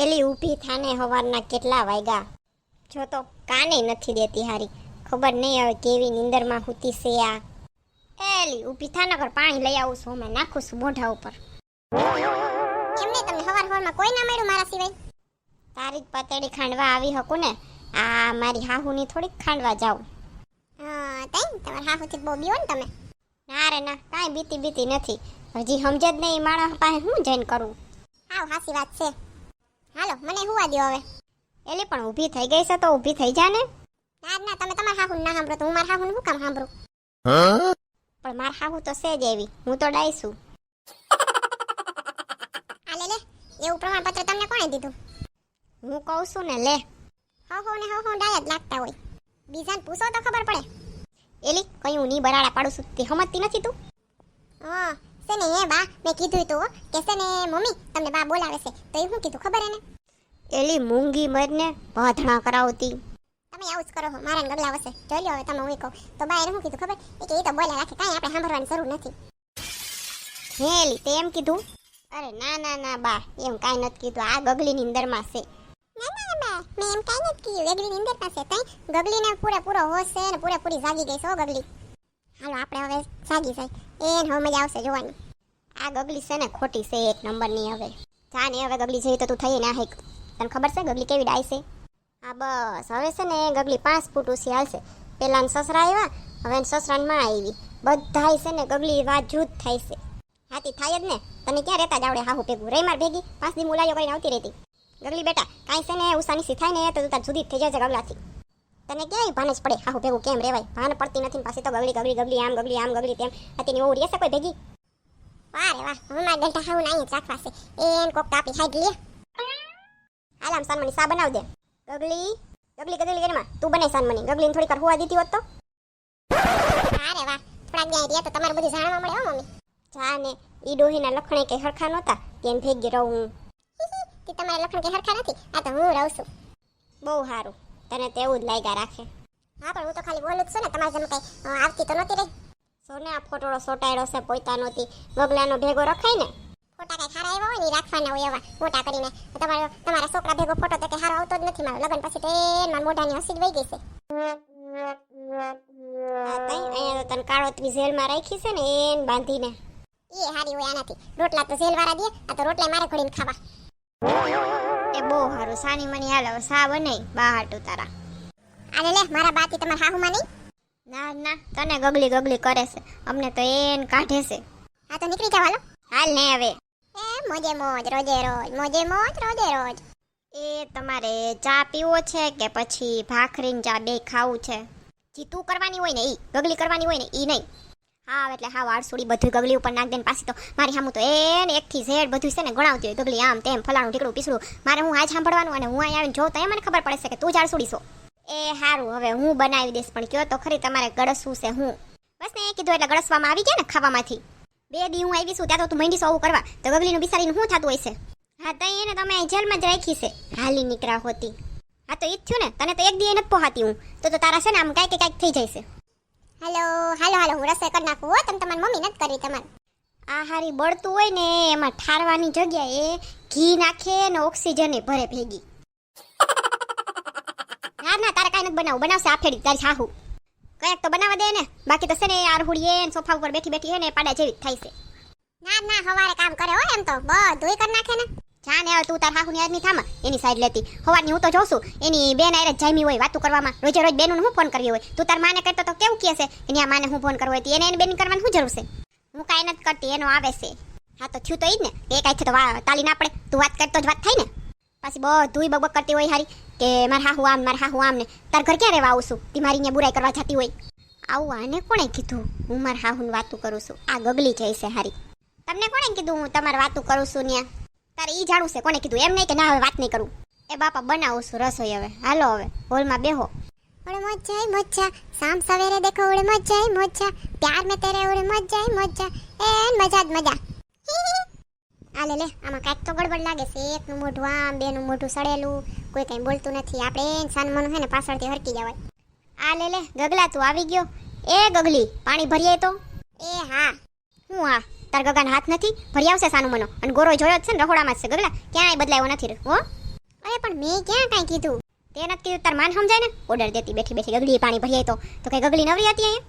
એલી ઊભી થાને હવારના કેટલા વાગ્યા? જો તો કાને નથી દેતી હારી. ખબર નહીં હવે કેવી નીંદરમાં હુતી છે આ. એલી, ઊભી થાને કર પાણી લઈ આવું છું. મેં નાખું છું મોઢા ઉપર. એમને તમને હવાર હવારમાં કોઈ ના મળ્યું મારા સિવાય? તારી પતેડી ખાંડવા આવી હકું ને? આ મારી હાહુની થોડીક ખાંડવા જાઉં. હા તઈ તમારા હાહુથી બહુ બીવો ને તમે? ના રે, ના. કાંઈ બીતી બીતી નથી. હજી સમજ જ નહીં માણસ પાસે હું જઈને કરું. આવ હાસી વાત છે. હાલો, મને હુવા દો હવે. એલી પણ ઊભી થઈ ગઈ છે તો ઊભી થઈ જા ને. ના ના, તમે તમારા હાહુ ના સાંભળો, તો હું મારા હાહુ શું કામ સાંભળું? પણ માર હાહુ તો છે જ એવી, હું તો ડાઈશું આ લે લે, એવું પ્રમાણપત્ર તમને કોણે દીધું? હું કહું છું ને, લે. હો હો ને હો હો ડાય જ લાગતા હોય. બીજાને પૂછો તો ખબર પડે. એલી કયું ની બરાડા પાડું છું, તે સમજતી નથી તું? હા છે ને હે બા મેં કીધું તો કે છે ને મમ્મી તમને બા બોલાવે છે. તો એ શું કીધું ખબર એને? એલી મૂંગી મરને ભાધણા કરાવતી. તમે આવું જ કરો મારા ગગલા વસે. જોઈ લો હવે તમે હું કહું. તો બા એને હું કીધું ખબર? એ કે એ તો બોલ્યા રાખે કાંઈ આપણે સાંભળવાની જરૂર નથી. હેલી તે એમ કીધું? અરે ના ના ના બા એમ કાંઈ નથી કીધું. આ ગગલીની અંદરમાં છે. ના ના બા મેં એમ કાંઈ નથી કીધું. ગગલીની અંદર પાસે તઈ ગગલીને પૂરેપૂરો હોશ છે ને પૂરેપૂરી જાગી ગઈ છે હો ગગલી. હાલો આપણે હવે જાગી જાય. એને હવે મજા આવશે જોવાની. આ ગગલી છે ને ખોટી છે એક નંબરની હવે. જા ને હવે ગગલી જેવી તો તું થઈ ના હેક તને ખબર છે ગગલી કેવી ડાય છે? હા, બસ. હવે છે ને ગગલી પાંચ ફૂટ ઉસી હાલશે. પહેલાં સસરા આવ્યા, હવે સસરાનમાં આવી. બધાય છે ને ગગલી વાત જૂથ થાય છે. હાથી થાય જ ને. તને ક્યાં રહેતા જ આવડે હાહુ ભેગું? રહી માર ભેગી. પાંચ દી મુલાયો કરીને આવતી રહેતી. ગગલી બેટા, કાંઈ છે ને ઉસાની સી થાય ને તો તું તાર જુદી થઈ જાય છે ગગલાથી. તને ક્યાંય ભાન જ પડે? હાહુ ભેગું કેમ રેવાય? ભાન પડતી નથી પાછી તો ગગડી ગગડી ગગડી આમ ગગડી આમ ગગડી તેમ. હતી ઓર રહેશે કોઈ ભેગી? વાહ રે વાહ, હું મારા ગંટા હાઉ નાઈ છે. એન કોક કાપી ખાઈ લે. હાલ, આમ સાનમની સા બનાવ દે? ગગલી ગગલી ગગલી ગરમાં તું બને સાનમની. ગગલીને થોડી કર હોવા દીધી હોત તો? અરે વાહ થોડા ગયા રહ્યા તો તમારે બધું જાણવા મળે હો, મમ્મી. જા ને ઈ ડોહીના લખણે કે હરખા નહોતા, તેમ ભેગી રહું તમારા લખણ કે હરખા નથી? આ તો હું રહું છું. બહુ સારું. તને તેવું જ લાગ્યા રાખે. હા પણ હું તો ખાલી બોલું જ છું ને તમારે જેમ કઈ આવતી તો નહોતી રહી. સોને આ ફોટોડો સોટાડ્યો છે પોતા નહોતી. ગગલાનો ભેગો રખાય ને ફોટા કઈ સારા એવા હોય ને રાખવાના હોય એવા મોટા કરીને. તમારો તમારા છોકરા ભેગો ફોટો તો કે સારો આવતો જ નથી મારો લગન પછી તો એ મારા મોઢાની હસી જ વહી ગઈ છે. અહીંયા તો તને કાળોતરી જેલમાં રાખી છે ને એને બાંધીને. એ હારી હોય આનાથી. રોટલા તો જેલ વાળા દે આ તો રોટલા મારે ઘડીને ખાવા. બહુ સાની મની હાલ હવે સા બને બા હાટું તારા. આને લે મારા બાકી તમારા હાહુમાં નહીં ના ના તને ગગલી ગગલી કરે છે. અમને તો એન કાઢે છે. હા તો નીકળી જાવ હાલો. હાલ ને હવે. એ મોજે મોજ રોજે રોજ મોજે મોજ રોજે રોજ. એ તમારે ચા પીવો છે કે પછી ભાખરીન ચા બે ખાવું છે? જી તું કરવાની હોય ને ઈ ગગલી કરવાની હોય ને ઈ નહીં. હા એટલે હા વાળસુડી બધું ગગલી ઉપર નાખ દે ને તો મારી સામું તો એને એકથી ઝેડ બધું છે ને ગણાવતી હોય ગગલી, આમ તેમ, ફલાણું, ઢીકડું, પીસડું. મારે હું આજ સાંભળવાનું અને હું અહીં આવીને જોઉં તો એ મને ખબર પડે છે કે તું જાળસુડી છો એ સારું હવે હું બનાવી દઈશ, પણ કયો તો ખરી તમારે ગળસવું છે હું. બસ ને કીધું એટલે ગળસવામાં આવી ગયા ને ખાવામાંથી. બે દી હું આવી છું, ત્યાં તો તું મંડી આવું કરવા. તો ગગલીનું બિસારીનું શું થતું હોય છે હા, તો એને તમે જેલમાં જ રાખી છે. હાલી નીકળા હોતી. હા, તો એ જ થયું ને, તને તો એક દી નથી પોહાતી હું. તો તારા છે ને, આમ કાંઈક કાંઈક થઈ જાય હાલો હાલો હાલો હું રસોઈ કરી નાખું હો તમે તમારી મમ્મી નથી કરી તમારે. આ હારી બળતું હોય ને એમાં ઠારવાની જગ્યાએ ઘી નાખે ને ઓક્સિજન એ ભરે ભેગી. ના ના તારે કાંઈ નથી બનાવું બનાવશે આફેડી તારી સાહુ કયાક તો બનાવવા દે ને બાકી તો છે ને યાર હુડીએ સોફા ઉપર બેઠી બેઠી હે ને પાડા જેવી જ થાય છે. ના ના હવારે કામ કરે હો એમ તો બધું કરી નાખે ને. જા ને તું તાર હાહુની આદમી થામ, એની સાઈડ લેતી. હવારની હું તો જોઉં છું, એની બેન આરે જામી હોય વાતું કરવામાં. રોજે રોજ બેન હું ફોન કર્યો હોય? તું તાર માને કરતો તો કેવું કહે છે એની આ માને હું ફોન કરવો હોય એને એની બેન કરવાની શું જરૂર છે? હું કાંઈ નથી કરતી, એનો આવે છે. હા તો થયું તો ઈ જ ને બે કાંઈ છે તો તાલી ના પડે. તું વાત કરતો જ વાત થાય ને. પાછી બધુંય બગબગ કરતી હોય હારી. કે મારે હાહુ આમ, મારે હાહુ આમ ને તાર ઘર ક્યાં રહેવા આવું છું? તી મારી અહીંયા બુરાઈ કરવા જતી હોય. આવું આને કોણે કીધું? હું મારા હાહુની વાતું કરું છું. આ ગગલી જાય છે હારી. તમને કોણે કીધું હું તમારે વાતું કરું છું ન્યા? તારે ઈ જાણવું છે કોને કીધું? એમ નહીં કે ના હવે વાત નહીં કરું. એ બાપા બનાવું છું રસોઈ હવે. હાલો હવે, હોલમાં બેહો. ઓળે મજા મજા સામ સવેરે દેખો ઓળે મજા મજા પ્યાર મે તેરે ઓળે મજા મજા એ મજા જ મજા. આ લે લે આમાં કાંઈક તો ગડબડ લાગે છે. એકનું મોઢું આમ, બેનું મોઢું સડેલું. કોઈ કંઈ બોલતું નથી. આપણે એન સાનમનું છે ને પાછળથી હરકી જવાય આ લે લે, ગગલા, તું આવી ગયો. એ ગગલી, પાણી ભરીએ તો? એ હા. હું હા તાર ગગાને હાથ નથી ભરી આવશે સાનું મનો. અને ગોરો જોયો જ છે ને રહોડામાં જ છે ગગલા. ક્યાંય બદલાયો નથી હો? પણ મેં ક્યાં કાંઈ કીધું? તે નથી કીધું તાર માન સમજાય ને? ઓર્ડર દેતી બેઠી બેઠી ગગલી પાણી ભરી તો. તો કઈ ગગલી નવરી હતી અહીંયા?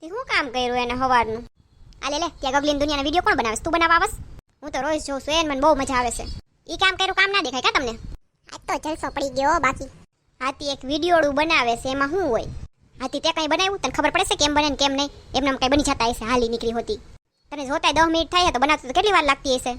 તે શું કામ કર્યું એને હવારનું? આ લે લે ત્યાં ગગલીની દુનિયાના વીડિયો કોણ બનાવે તું બનાવવા આવસ? હું તો રોજ જોઉં છું એને મને બહુ મજા આવે છે. એ કામ કર્યું કામ ના દેખાય કા તમને? આ તો જલસો પડી ગયો બાકી. હાથી એક વિડીયોડું બનાવે છે એમાં શું હોય? હાથી તે કઈ બનાવ્યું? તને ખબર પડે છે કેમ બને ને કેમ નહીં? એમને એમ કઈ બની જતા હશે હાલી નીકળી હોતી. તને જોતાય દસ મિનિટ થાય તો બનાવતા કેટલી વાર લાગતી હશે?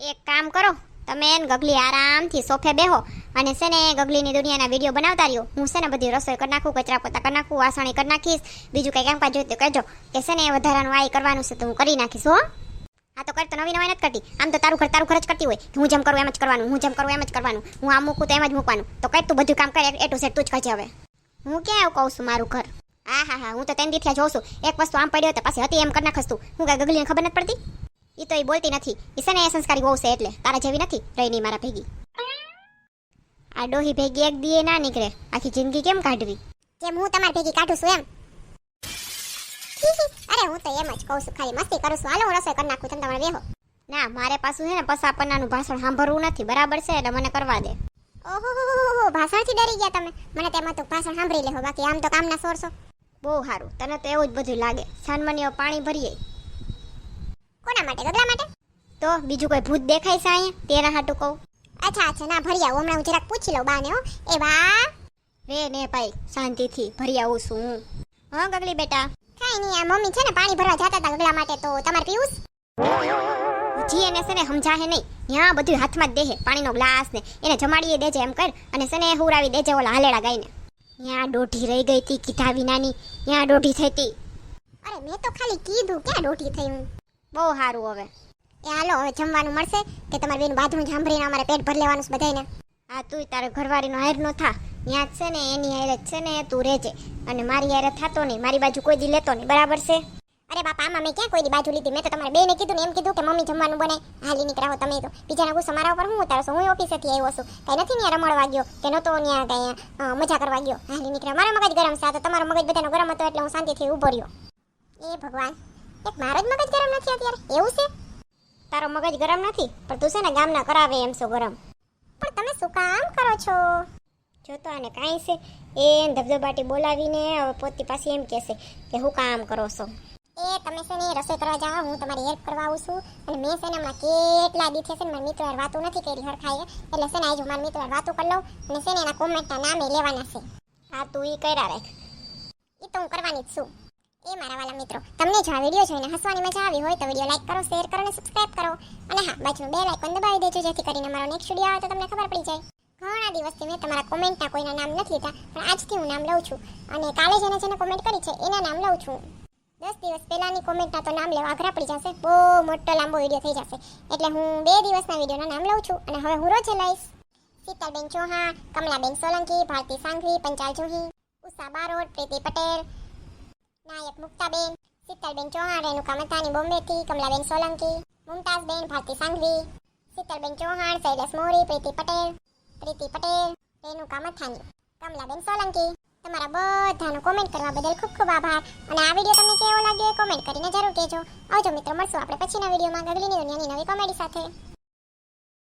એક કામ કરો, તમે ગગલી આરામથી સોફે બેહો અને છે ને ગગલીની દુનિયાના વીડિયો બનાવતા રહ્યો. હું છે ને બધી રસોઈ કરી નાખું, કચરા પોતા કરી નાખું, વાસણી કરી નાખીશ. બીજું કંઈ કામકાજ તો કહેજો કે છે ને વધારાનું આ કરવાનું છે તો હું કરી નાખીશ, હો. આ તો કરતો નવી નવી નથી કરતી. આમ તો તારું ઘર તારું જ કરતી હોય. હું જેમ કરું એમ જ કરવાનું, હું જેમ કરું એમ જ કરવાનું. હું આમ મૂકું તો એમ જ મૂકવાનું. તો કઈ તું બધું કામ કરે, એ ટુ સેટ તું જ કરજે હવે. હું ક્યાં એવું કહું છું મારું ઘર? હા હા હા હું તો તેન દીથિયા જોઉં છું. એક વસ્તુ આમ પડ્યો તો પાછી હતી એમ કરી નાખસ તું. હું કાંઈ ગગલીને ખબર નથી પડતી? એ તો એ બોલતી નથી. એ છે ને એ સંસ્કારી બહુ છે એટલે? તારા જેવી નથી? રહી નહીં મારા ભેગી. આ ડોહી ભેગી એક દીએ ના નીકળે. આખી જિંદગી કેમ કાઢવી? કેમ હું તમારી ભેગી કાઢું છું એમ? અરે હું તો એમ જ કહું છું ખાલી મસ્તી કરું છું. હાલો હું રસોઈ કરી નાખું તમે તમારે બેહો. ના મારે પાછું છે ને પસા પન્નાનું ભાષણ સાંભળવું નથી. બરાબર છે એટલે મને કરવા દે. ઓહો ભાષણથી ડરી ગયા તમે. મને તેમાં તો ભાષણ સાંભળી લેહો બાકી આમ તો કામના સોરસો બહુ સારું. તને તો એવું જ બધું લાગે. સાનમાનીઓ પાણી ભરીએ. કોના માટે? ગગલા માટે? તો બીજું કોઈ ભૂત દેખાય છે અહીંયા? તેના હાટું કહું. અચ્છા અચ્છા. ના, ભરી હમણાં હું જરાક પૂછી લઉં બાને, હો. એ બા. રે ને ભાઈ. શાંતિથી ભરી આવું છું હું. હા, ગગલી બેટા? કાઈ નહીં, આ મમ્મી છે ને પાણી ભરવા જતા હતા ગગલા માટે, તો તમારે પીવું જી એને છે ને સમજાહે નહીં. ત્યાં બધું હાથમાં જ દેહે. પાણીનો ગ્લાસ ને એને જમાડીએ દેજે એમ કર. અને છે ને હુરાવી દેજે ઓલા હાલેડા ગાઈને ત્યાં દોઢી રહી ગઈ હતી કીધા વિનાની. ત્યાં દોઢી થઈ હતી. અરે મેં તો ખાલી કીધું ક્યાં દોઢી થઈ હું? બહુ સારું હવે. એ હાલો હવે જમવાનું મળશે કે તમારે બેન બાથરૂમ સાંભળીને અમારે પેટ ભરી લેવાનું છે બધાને હા તું તારે ઘરવાળીનો હાર નો થા. ત્યાં જ છે ને એની હારે જ છે ને તું રહેજે. અને મારી હારે થતો નહીં મારી બાજુ કોઈ દી લેતો નહીં. બરાબર છે? અરે બાપા, આમાં ક્યાં કોઈ દી બાજુ લીધી? મેં તો તમારે બેને કીધું ને એમ કીધું કે મમ્મી જમવાનું બને હાલી નીકળાવો તમે તો. બીજાના ગુસ્સો મારા ઉપર હું ઉતારો હું ઓફિસેથી આવ્યો છું. કઈ નથી ત્યાં રમણવા ગયો, કે નતો ત્યાં કઈ મજા કરવા ગયો. હાલી નીકળ્યા મારો મગજ ગરમ છે. આ તો તમારો મગજ બધાનો ગરમ હતો એટલે હું શાંતિથી ઊભો રહ્યો. એ ભગવાન, એક મારો જ મગજ ગરમ નથી અત્યારે. એવું છે? તારો મગજ ગરમ નથી, પણ તું છે ને ગામના કરાવે એમ શું ગરમ. પણ તમે શું કામ કરો છો? જો તો આને કાંઈ છે. એ ધબધબાટી બોલાવીને હવે પોતી પાછી એમ કહેશે કે હું કામ કરો છો? એ તમે છે ને રસોઈ કરવા જાઓ, હું તમારી હેલ્પ કરવા આવું છું. અને મેં છે ને હમણાં કેટલા દિવસે છે ને મારા મિત્રો વાતો નથી કરી, હરખાઈએ. એટલે છે ને આજે હું મિત્રો વાતો કરી લઉં અને છે ને એના કોમેન્ટના નામે લેવાના છે. હા, તું એ કર્યા રાખ. એ તો હું કરવાની જ છું. એ મારા વાલા મિત્રો, તમને જો આ વીડિયો જોઈને હસવાની મજા આવી હોય તો વીડિયો લાઈક કરો શેર કરો અને સબસ્ક્રાઇબ કરો. અને હા, બાજુનું બે લાઇકન દબાવી દેજો, જેથી કરીને મારો નેક્સ્ટ વીડિયો આવે તો તમને ખબર પડી જાય. ઘણા દિવસથી મેં તમારા કોમેન્ટના કોઈના નામ નથી લીધા, પણ આજથી હું નામ લઉં છું. અને કાલે જેને જેને કોમેન્ટ કરી છે, એના નામ લઉં છું. દસ દિવસ પહેલાની કોમેન્ટના તો નામ લેવા અઘરા પડી જશે. બહુ મોટો લાંબો વીડિયો થઈ જશે. એટલે હું બે દિવસના વિડીયોના નામ લઉં છું અને હવે હું રોજ લઈશ. શીતલબેન ચૌહાણ, કમલાબેન સોલંકી, ભારતી સાંઘવી, પંચાલ જુહી, ઉષા બારોટ, પ્રીતિ પટેલ, નાયક મુક્તાબેન, શીતલબેન ચૌહાણ, રેણુકા મથાની બોમ્બેથી, કમલાબેન સોલંકી, મુમતાઝબેન, ભારતી સાંઘવી, શીતલબેન ચૌહાણ, શૈલેષ મોરી, પ્રીતિ પટેલ પ્રીતિ પટેલ, રેણુકા મથાની કમલાબેન સોલંકી. તમારા બધાનો કોમેન્ટ કરવા બદલ ખૂબ ખૂબ આભાર. અને આ વીડિયો તમને કેવો લાગ્યો એ કોમેન્ટ કરીને જરૂર કહેજો. આવજો મિત્રો, મળશું આપણે પછીના વિડીયોમાં ગગલીની દુનિયાની નવી કોમેડી સાથે.